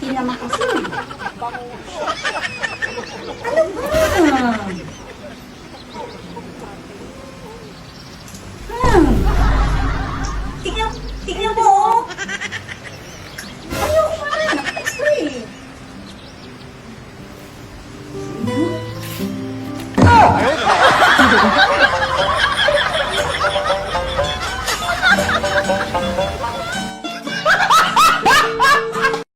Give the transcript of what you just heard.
Hindi naman kasi. Ano ba? Hmm. Tignan, tignan mo, oh. Ayaw pa. X-ray. Hmm?